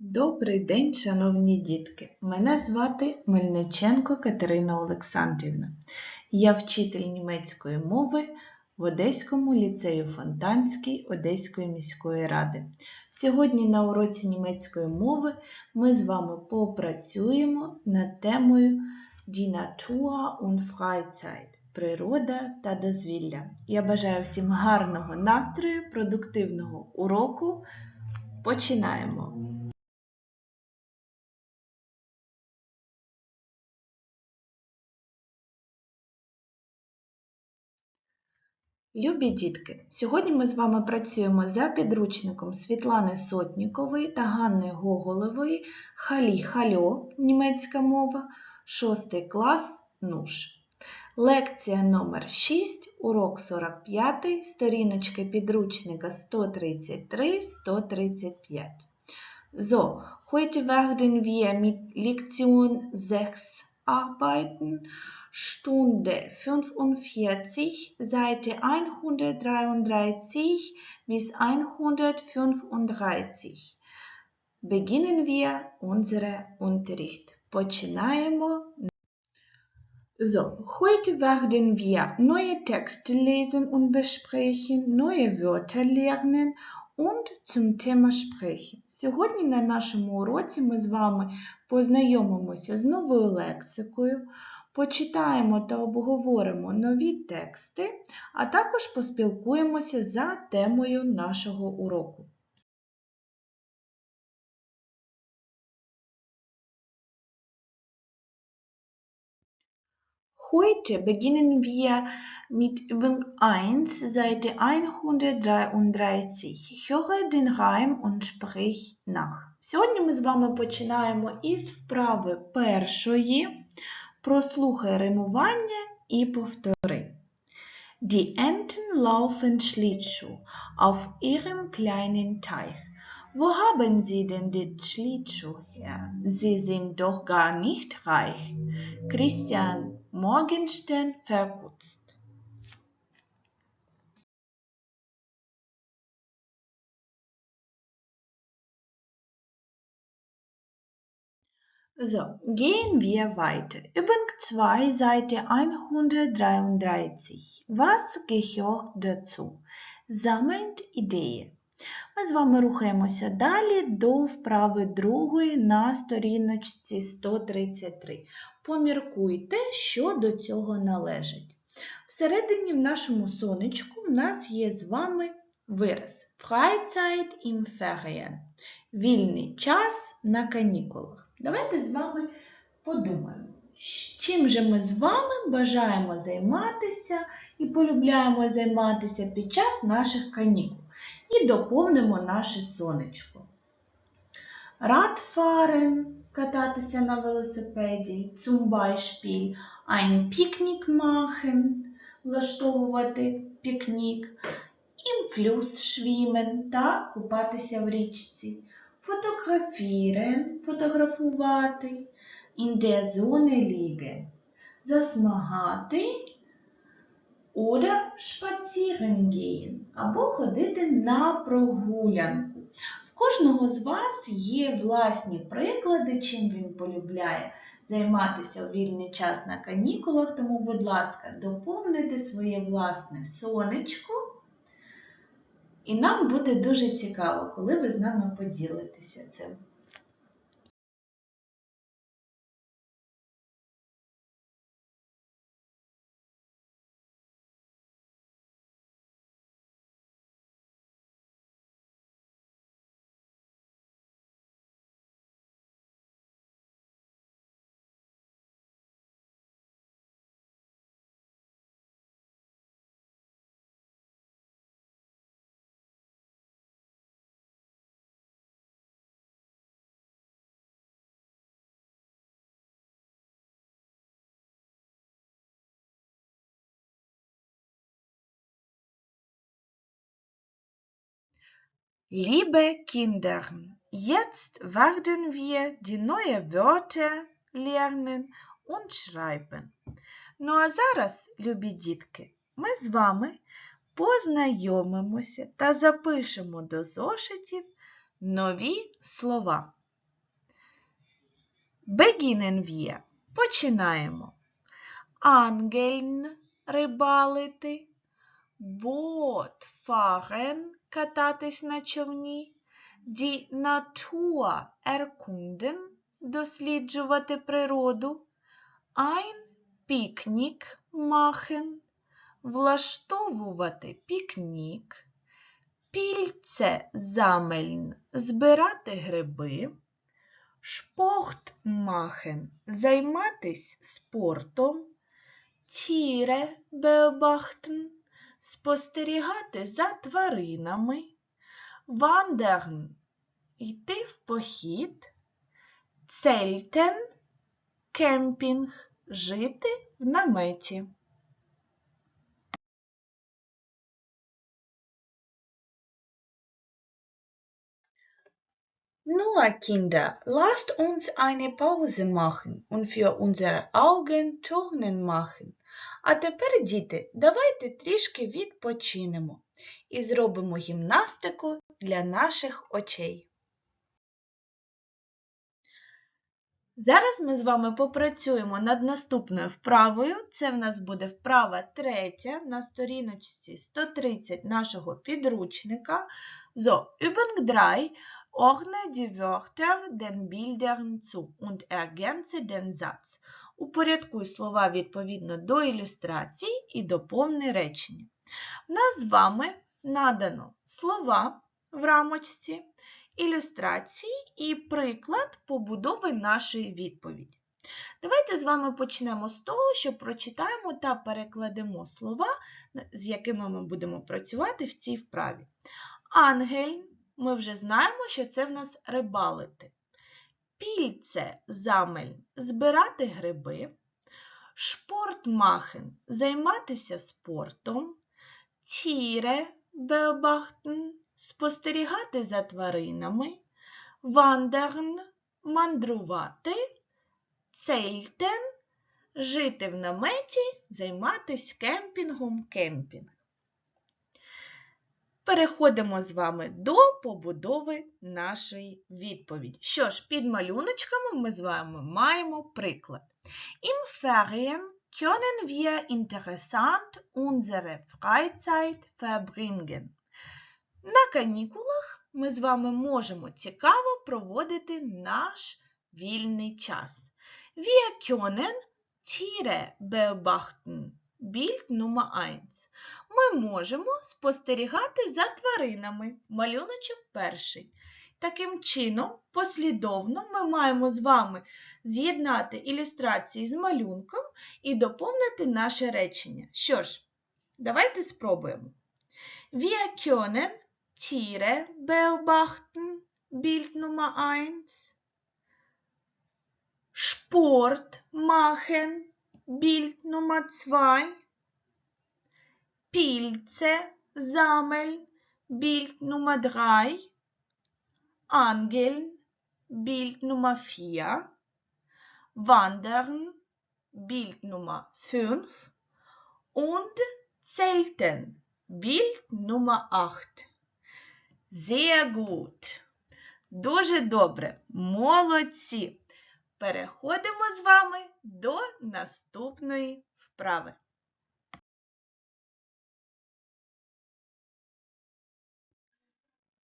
Добрий день, шановні дітки! Мене звати Мельниченко Катерина Олександрівна. Я вчитель німецької мови в Одеському ліцею Фонтанській Одеської міської ради. Сьогодні на уроці німецької мови ми з вами попрацюємо над темою Die Natur und Freizeit – природа та дозвілля. Я бажаю всім гарного настрою, продуктивного уроку. Починаємо! Любі дітки! Сьогодні ми з вами працюємо за підручником Світлани Сотнікової та Ганни Гоголевої Халі Хальо німецька мова, 6 клас НУШ. Лекція номер 6, урок 45, сторіночки підручника 133-135. So, heute werden wir mit Lektion 6 arbeiten. Stunde 45, Seite 133 bis 135. Beginnen wir unseren Unterricht. Починаємо. So, heute werden wir neue Texte lesen und besprechen, neue Wörter lernen und zum Thema sprechen. Сьогодні на нашому уроці ми з вами познайомимося з новою лексикою, почитаємо та обговоримо нові тексти, а також поспілкуємося за темою нашого уроку. Heute beginnen wir mit Übung 1, Seite 133. Höre den Reim und sprich nach. Сьогодні ми з вами починаємо із вправи першої. Прослухай римування і повтори. Die Enten laufen Schlittschuh auf ihrem kleinen Teich. Wo haben Sie denn den Schlittschuh her? Sie sind doch gar nicht reich. Christian Morgenstern verputzt. So, gehen wir weiter. Übung 2, Seite 133. Was gehört dazu? Sammelt Ideen. Ми з вами рухаємося далі до вправи другої на сторіночці 133. Поміркуйте, що до цього належить. Всередині в нашому сонечку в нас є з вами вираз Freizeit im Ferien. Вільний час на канікулах. Давайте з вами подумаємо, чим же ми з вами бажаємо займатися і полюбляємо займатися під час наших канікул. І доповнимо наше сонечко. Radfahren – кататися на велосипеді, zum Beispiel ein Picknick влаштовувати пікнік, im Fluss та купатися в річці, fotografieren – фотографувати, in der засмагати oder spazieren gehen або ходити на прогулянку. В кожного з вас є власні приклади, чим він полюбляє займатися у вільний час на канікулах, тому, будь ласка, доповнити своє власне сонечко. І нам буде дуже цікаво, коли ви з нами поділитеся цим. Liebe Kinder, jetzt werden wir die neuen Wörter lernen und schreiben. Ну а зараз, любі дітки, ми з вами познайомимося та запишемо до зошитів нові слова. Beginnen wir. Починаємо. Angeln – рибалити. Boot fahren – кататись на човні. Die Natur erkunden – досліджувати природу. Ein Picknick machen – влаштовувати пікнік. Пільце замельн – збирати гриби. Sport machen – займатись спортом. Tiere beobachten – спостерігати за тваринами. Wandern – йти в похід. Zelten – кемпінг – жити в наметі. Nur, Kinder, lasst uns eine Pause machen und für unsere Augen Turnen machen. А тепер, діти, давайте трішки відпочинемо і зробимо гімнастику для наших очей. Зараз ми з вами попрацюємо над наступною вправою. Це в нас буде вправа третя на сторіночці 130 нашого підручника. So, Übung 3. Ordne die Wörter den Bildern zu und ergänze den Satz. Упорядкуй слова відповідно до ілюстрацій і доповни речення. В нас з вами надано слова в рамочці, ілюстрації і приклад побудови нашої відповіді. Давайте з вами почнемо з того, що прочитаємо та перекладемо слова, з якими ми будемо працювати в цій вправі. Ангель ми вже знаємо, що це в нас рибалити. Пільце замель збирати гриби. Шпортмахен займатися спортом. Тіре беобахтен спостерігати за тваринами. Вандерн мандрувати. Цейльтен жити в наметі, займатися кемпінгом кемпінг. Переходимо з вами до побудови нашої відповіді. Що ж, під малюночками ми з вами маємо приклад. Im Ferien können wir interessant unsere Freizeit verbringen. На канікулах ми з вами можемо цікаво проводити наш вільний час. Wir können Tiere beobachten. Bild Nummer 1. Ми можемо спостерігати за тваринами. Малюночок перший. Таким чином, послідовно ми маємо з вами з'єднати ілюстрації з малюнком і доповнити наше речення. Що ж, давайте спробуємо. Wir können Tiere beobachten. Bild Nummer 1. Sport machen. Bild Nummer 2. Pilze sammeln. Bild Nummer 3. Angeln. Bild Nummer 4. Wandern. Bild Nummer 5. Und Zelten. Bild Nummer 8. Sehr gut. Дуже добре. Молодці. Переходимо з вами до наступної вправи.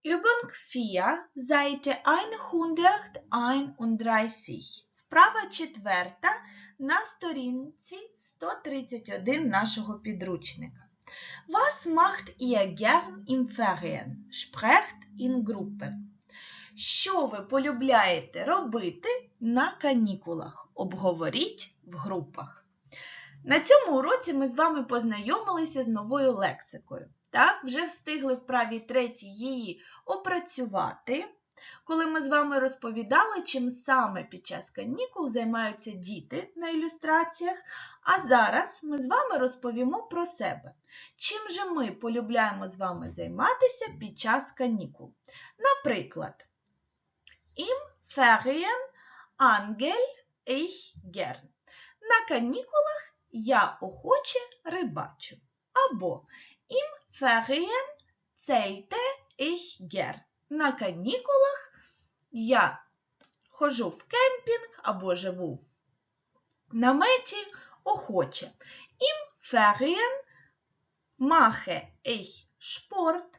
Übung 4, Seite 131. Вправа четверта на сторінці 131 нашого підручника. Was macht ihr gern im Ferien? Sprecht in Gruppen. Що ви полюбляєте робити на канікулах? Обговоріть в групах. На цьому уроці ми з вами познайомилися з новою лексикою. Так, вже встигли в правій третій її опрацювати, коли ми з вами розповідали, чим саме під час канікул займаються діти на ілюстраціях. А зараз ми з вами розповімо про себе. Чим же ми полюбляємо з вами займатися під час канікул? Наприклад, Im Ferien angel ich gern. На канікулах я охоче рибачу. Або Im Ferien zählte ich gern. На канікулах я хожу в кемпінг або живу в наметі охоче. Im Ferien mache ich Sport.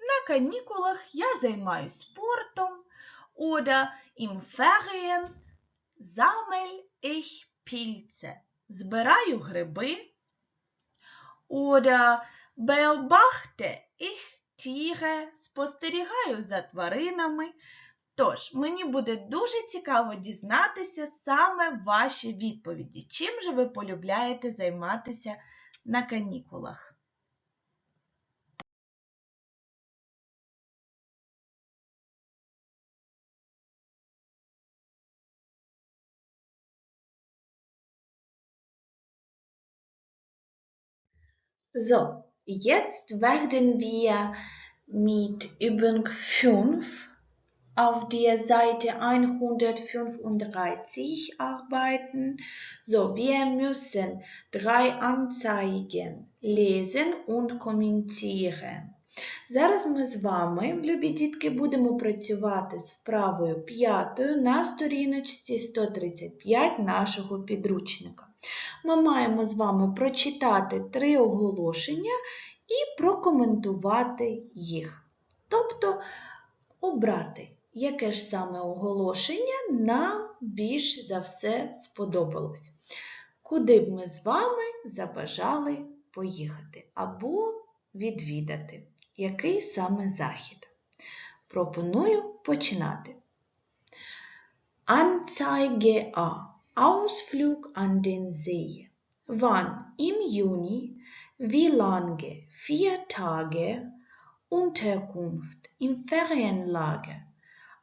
На канікулах я займаюсь спортом. Oder im Ferien sammel ich Pilze. Збираю гриби. Oder beobachte ich Tiere. Спостерігаю за тваринами. Тож, мені буде дуже цікаво дізнатися саме ваші відповіді. Чим же ви полюбляєте займатися на канікулах? So, jetzt werden wir mit Übung 5 auf der Seite 135 arbeiten. So, wir müssen drei Anzeigen lesen und kommentieren. Зараз ми з вами, любі дітки, будемо працювати з вправою п'ятою на сторіночці 135 нашого підручника. Ми маємо з вами прочитати три оголошення і прокоментувати їх. Тобто обрати, яке ж саме оголошення нам більш за все сподобалось. Куди б ми з вами забажали поїхати або відвідати який саме захід. Пропоную починати. Anzeige A. Ausflug an den See. Wann? Im Juni. Wie lange? Vier Tage. Unterkunft im Ferienlager.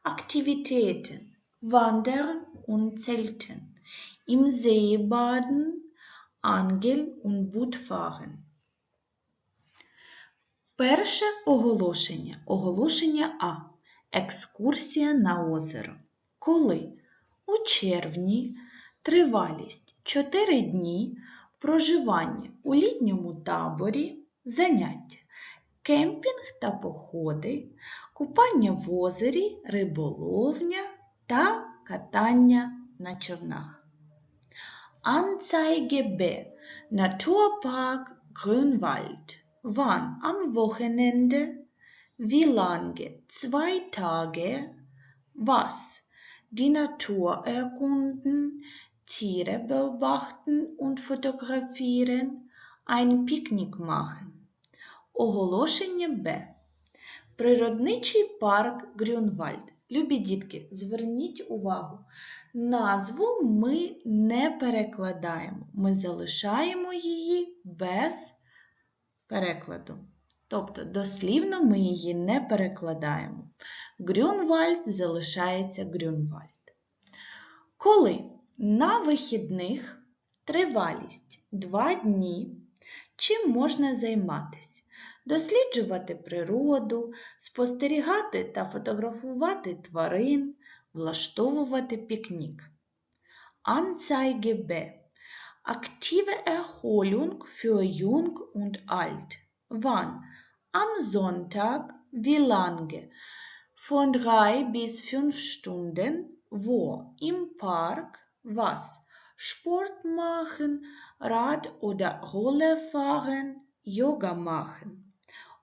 Aktivitäten. Wandern und Zelten. Im See baden, Angeln und Bootfahren. Перше оголошення. Оголошення А. Екскурсія на озеро. Коли? У червні тривалість 4 дні проживання у літньому таборі, заняття, кемпінг та походи, купання в озері, риболовня та катання на човнах. Anzeige. Naturpark Grünwald. Wann? Am Wochenende? Wie lange? Zwei Tage? Was? Die Natur erkunden, Tiere beobachten und fotografieren, ein Picknick machen. Оголошення Б. Природничий парк Грюнвальд. Любі дітки, зверніть увагу. Назву ми не перекладаємо. Ми залишаємо її без перекладу. Тобто, дослівно ми її не перекладаємо. Грюнвальд залишається Грюнвальд. Коли на вихідних тривалість 2 дні, чим можна займатися? Досліджувати природу, спостерігати та фотографувати тварин, влаштовувати пікнік. Anzeige. Aktive Erholung für Jung und Alt. Wann? Am Sonntag. Wie lange? Von drei bis fünf Stunden. Wo? Im Park. Was? Sport machen, Rad oder Roller fahren, Yoga machen.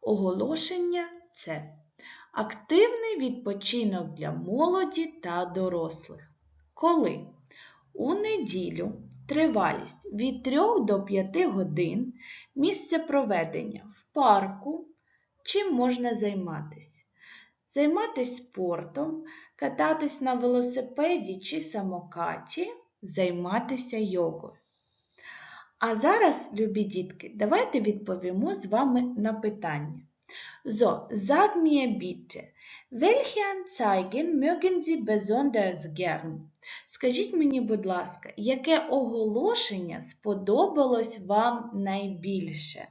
Оголошення це активний відпочинок для молоді та дорослих. Коли? У неділю Тривалість від 3 до 5 годин місце проведення в парку. Чим можна займатися? Займатися спортом, кататись на велосипеді чи самокаті, займатися йогою. А зараз, любі дітки, давайте відповімо з вами на питання. So, sag mir bitte, welche Anzeigen mögen Sie besonders gern? Скажіть мені, будь ласка, яке оголошення сподобалось вам найбільше?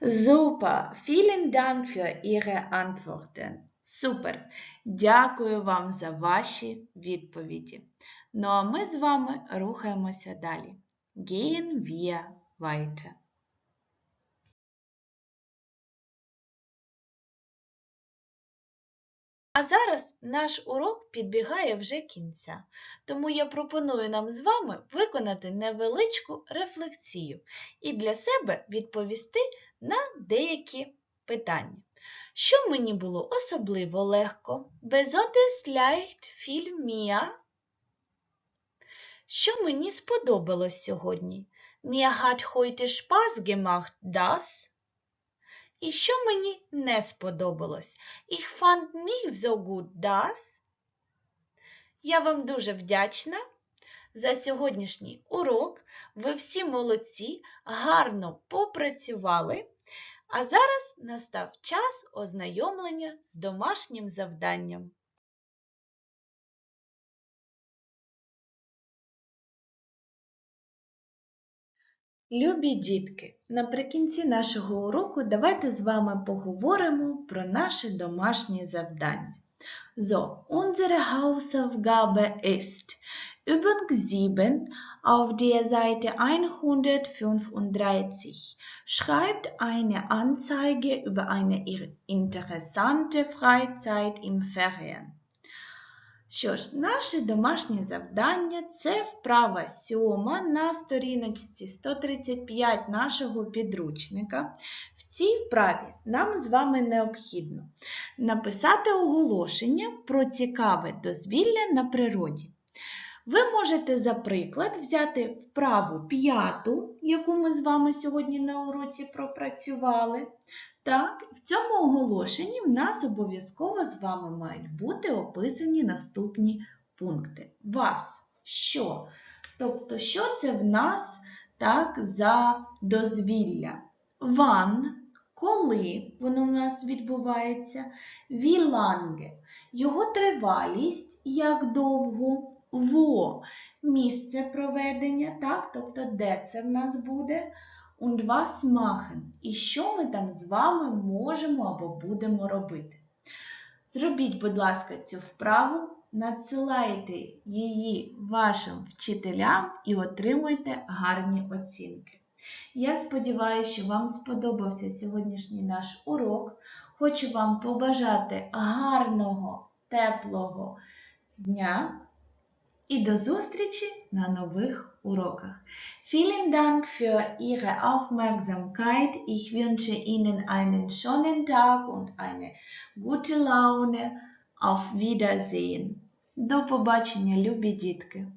Super, vielen Dank für Ihre Antworten. Супер! Дякую вам за ваші відповіді. Ну а ми з вами рухаємося далі. Gehen wir weiter. А зараз наш урок підбігає вже кінця, тому я пропоную нам з вами виконати невеличку рефлексію і для себе відповісти на деякі питання. Що мені було особливо легко? Besonders leicht mir. Що мені сподобалось сьогодні? Mir hat heute Spaß gemacht, das. І що мені не сподобалось? Ich fand nicht so gut das. Я вам дуже вдячна за сьогоднішній урок. Ви всі молодці, гарно попрацювали. А зараз настав час ознайомлення з домашнім завданням. Любі дітки, наприкінці нашого уроку давайте з вами поговоримо про наше домашнє завдання. So, unsere Hausaufgabe ist Übung 7 auf der Seite 135. Schreibt eine Anzeige über eine interessante Freizeit im Ferien. Що ж, наше домашнє завдання це вправа сьома на сторіночці 135 нашого підручника. В цій вправі нам з вами необхідно написати оголошення про цікаве дозвілля на природі. Ви можете, за приклад, взяти вправу п'яту, яку ми з вами сьогодні на уроці пропрацювали. Так, в цьому оголошенні в нас обов'язково з вами мають бути описані наступні пункти. Вас що? Тобто, що це в нас так за дозвілля? Ван, коли воно в нас відбувається, віланге, його тривалість, як довго, во, місце проведення, так, тобто де це в нас буде? Und was machen і що ми там з вами можемо або будемо робити. Зробіть, будь ласка, цю вправу, надсилайте її вашим вчителям і отримуйте гарні оцінки. Я сподіваюся, що вам сподобався сьогоднішній наш урок. Хочу вам побажати гарного, теплого дня і до зустрічі на нових уроках. Vielen Dank für Ihre Aufmerksamkeit. Ich wünsche Ihnen einen schönen Tag und eine gute Laune. Auf Wiedersehen. До побачення, любі дітки!